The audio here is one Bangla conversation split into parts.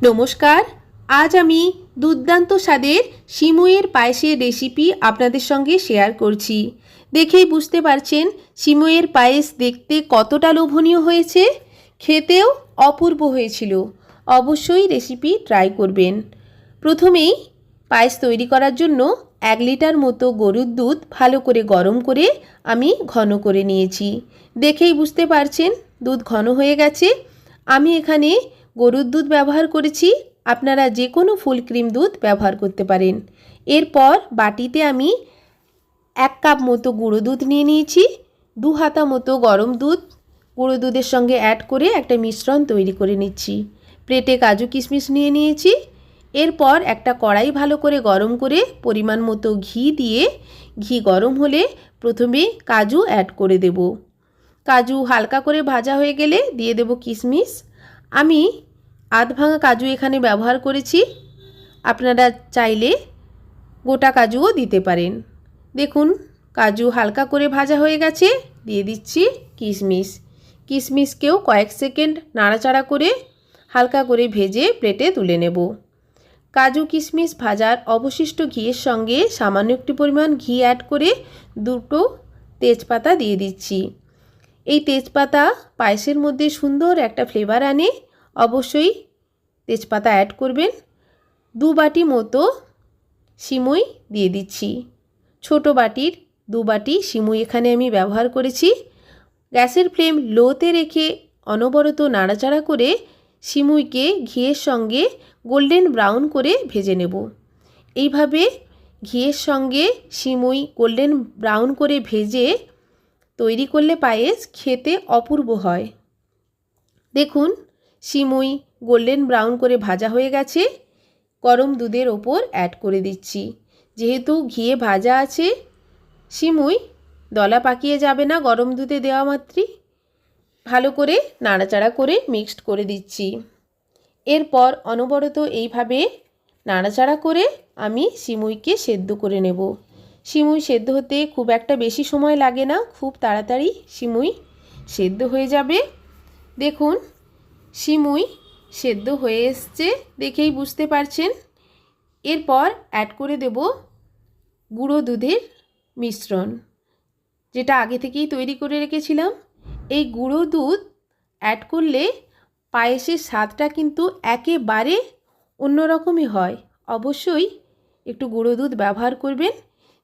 নমস্কার, আজ আমি দুর্দান্ত স্বাদের সিমুয়ের পায়েসের রেসিপি আপনাদের সঙ্গে শেয়ার করছি। দেখেই বুঝতে পারছেন সিমুয়ের পায়েস দেখতে কতটা লোভনীয় হয়েছে, খেতেও অপূর্ব হয়েছিল। অবশ্যই রেসিপি ট্রাই করবেন। প্রথমেই পায়েস তৈরি করার জন্য এক লিটার মতো গরুর দুধ ভালো করে গরম করে আমি ঘন করে নিয়েছি। দেখেই বুঝতে পারছেন দুধ ঘন হয়ে গেছে। আমি এখানে গরুর দুধ ব্যবহার করেছি, আপনারা যে কোনো ফুল ক্রিম দুধ ব্যবহার করতে পারেন। এরপর বাটিতে আমি এক কাপ মতো গুঁড়ো দুধ নিয়ে নিয়েছি, দু হাতা মতো গরম দুধ, গুঁড়ো দুধের সঙ্গে অ্যাড করে একটা মিশ্রণ তৈরি করে নিচ্ছি। প্লেটে কাজু কিশমিশ নিয়ে নিয়েছি, এরপর একটা কড়াই ভালো করে গরম করে পরিমাণ মতো ঘি দিয়ে, ঘি গরম হলে প্রথমে কাজু অ্যাড করে দেব। কাজু হালকা করে ভাজা হয়ে গেলে দিয়ে দেব কিশমিশ আমি আধ ভাঙা কাজু এখানে ব্যবহার করেছি। আপনারা চাইলে গোটা কাজুও দিতে পারেন। দেখুন, কাজু হালকা করে ভাজা হয়ে গেছে। দিয়ে দিচ্ছি কিশমিশ। কিশমিশকেও কয়েক সেকেন্ড নাড়াচাড়া করে হালকা করে ভেজে প্লেটে তুলে নেব। কাজু কিশমিশ ভাজার অবশিষ্ট ঘিয়ের সঙ্গে সামান্য একটি পরিমাণ ঘি অ্যাড করে দুটো তেজপাতা দিয়ে দিচ্ছি। এই তেজপাতা পায়েসের মধ্যে সুন্দর একটা ফ্লেভার আনে। অবশ্যই তেজপাতা অ্যাড করবেন। দু বাটি মতো সিমুই দিয়ে দিচ্ছি। ছোট বাটির দু বাটি সিমুই এখানে আমি ব্যবহার করেছি। গ্যাসের ফ্লেম লোতে রেখে অনবরত নাড়াচাড়া করে সিমুইকে ঘিয়ের সঙ্গে গোল্ডেন ব্রাউন করে ভেজে নেব। এইভাবে ঘিয়ের সঙ্গে সিমুই গোল্ডেন ব্রাউন করে ভেজে তৈরি করলে পায়েস খেতে অপূর্ব হয়। দেখুন সিমুই গোল্ডেন ব্রাউন করে ভাজা হয়ে গেছে। গরম দুধের ওপর অ্যাড করে দিচ্ছি। যেহেতু ঘিয়ে ভাজা আছে, সিমুই দলা পাকিয়ে যাবে না গরম দুধে দেওয়া মাত্রই। ভালো করে নাড়াচাড়া করে মিক্সড করে দিচ্ছি। এরপর অনবরত এইভাবে নাড়াচাড়া করে আমি সিমুইকে সেদ্ধ করে নেব। সিমুই সেদ্ধ হতে খুব একটা বেশি সময় লাগে না, খুব তাড়াতাড়ি সিমুই সেদ্ধ হয়ে যাবে। দেখুন সিমুই সেদ্ধ হয়ে এসছে দেখেই বুঝতে পারছেন। এরপর অ্যাড করে দেব গুঁড়ো দুধের মিশ্রণ, যেটা আগে থেকেই তৈরি করে রেখেছিলাম। এই গুঁড়ো দুধ অ্যাড করলে পায়েসের স্বাদটা কিন্তু একেবারে অন্যরকমই হয়। অবশ্যই একটু গুঁড়ো দুধ ব্যবহার করবেন।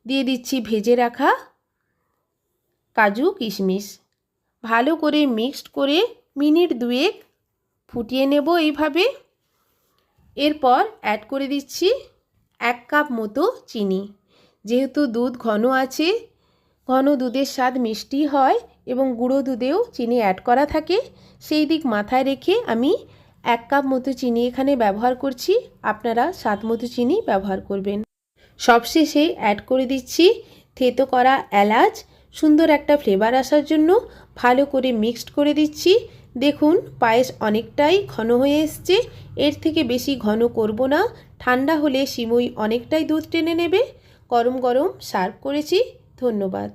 দিয়ে দিচ্ছি ভেজে রাখা কাজু কিশমিশ। ভালো করে মিক্সড করে মিনিট দুয়েক ফুটিয়ে নেব এইভাবে। এরপর অ্যাড করে দিচ্ছি এক কাপ মতো চিনি। যেহেতু দুধ ঘন আছে, ঘন দুধের স্বাদ মিষ্টি হয় এবং গুঁড়ো দুধেও চিনি অ্যাড করা থাকে, সেই দিক মাথায় রেখে আমি এক কাপ মতো চিনি এখানে ব্যবহার করছি। আপনারা স্বাদ মতো চিনি ব্যবহার করবেন। সবশেষে অ্যাড করে দিচ্ছি থেতো করা এলাচ। সুন্দর একটা ফ্লেভার আসার জন্য ভালো করে মিক্সড করে দিচ্ছি। দেখুন, পায়েস অনেকটাই ঘন হয়ে এসছে। এর থেকে বেশি ঘন করব না। ঠান্ডা হলে সিমুই অনেকটাই দুধ টেনে নেবে। গরম গরম সার্ভ করেছি। ধন্যবাদ।